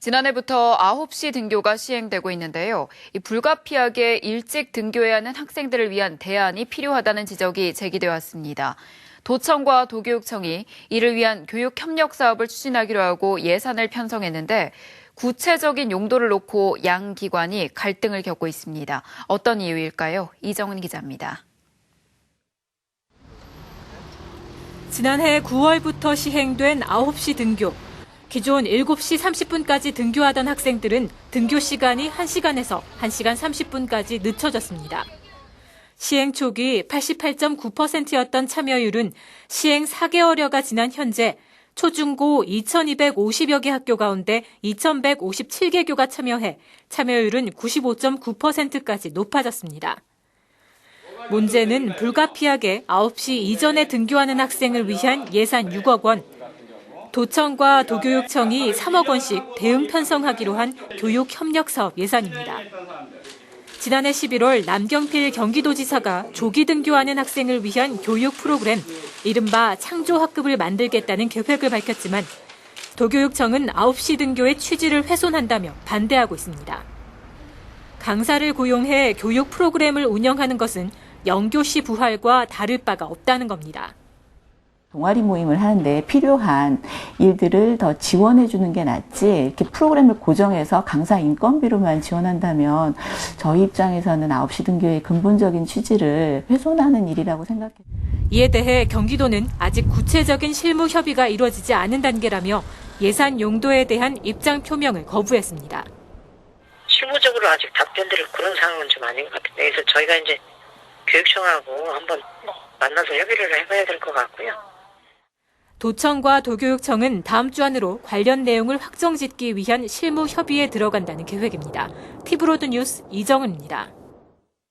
지난해부터 9시 등교가 시행되고 있는데요. 이 불가피하게 일찍 등교해야 하는 학생들을 위한 대안이 필요하다는 지적이 제기되어 왔습니다. 도청과 도교육청이 이를 위한 교육 협력 사업을 추진하기로 하고 예산을 편성했는데 구체적인 용도를 놓고 양 기관이 갈등을 겪고 있습니다. 어떤 이유일까요? 이정은 기자입니다. 지난해 9월부터 시행된 9시 등교. 기존 7시 30분까지 등교하던 학생들은 등교 시간이 1시간에서 1시간 30분까지 늦춰졌습니다. 시행 초기 88.9%였던 참여율은 시행 4개월여가 지난 현재 초중고 2,250여 개 학교 가운데 2,157개 교가 참여해 참여율은 95.9%까지 높아졌습니다. 문제는 불가피하게 9시 이전에 등교하는 학생을 위한 예산 6억 원, 도청과 도교육청이 3억 원씩 대응 편성하기로 한 교육 협력 사업 예산입니다. 지난해 11월 남경필 경기도지사가 조기 등교하는 학생을 위한 교육 프로그램 이른바 창조학급을 만들겠다는 계획을 밝혔지만 도교육청은 9시 등교의 취지를 훼손한다며 반대하고 있습니다. 강사를 고용해 교육 프로그램을 운영하는 것은 영교시 부활과 다를 바가 없다는 겁니다. 동아리 모임을 하는데 필요한 일들을 더 지원해 주는 게 낫지 이렇게 프로그램을 고정해서 강사 인건비로만 지원한다면 저희 입장에서는 9시 등교의 근본적인 취지를 훼손하는 일이라고 생각해요. 이에 대해 경기도는 아직 구체적인 실무 협의가 이루어지지 않은 단계라며 예산 용도에 대한 입장 표명을 거부했습니다. 실무적으로 아직 답변드릴 그런 상황은 좀 아닌 것 같은데 그래서 저희가 이제 교육청하고 한번 만나서 협의를 해봐야 될 것 같고요. 도청과 도교육청은 다음 주 안으로 관련 내용을 확정짓기 위한 실무 협의에 들어간다는 계획입니다. 티브로드 뉴스 이정은입니다.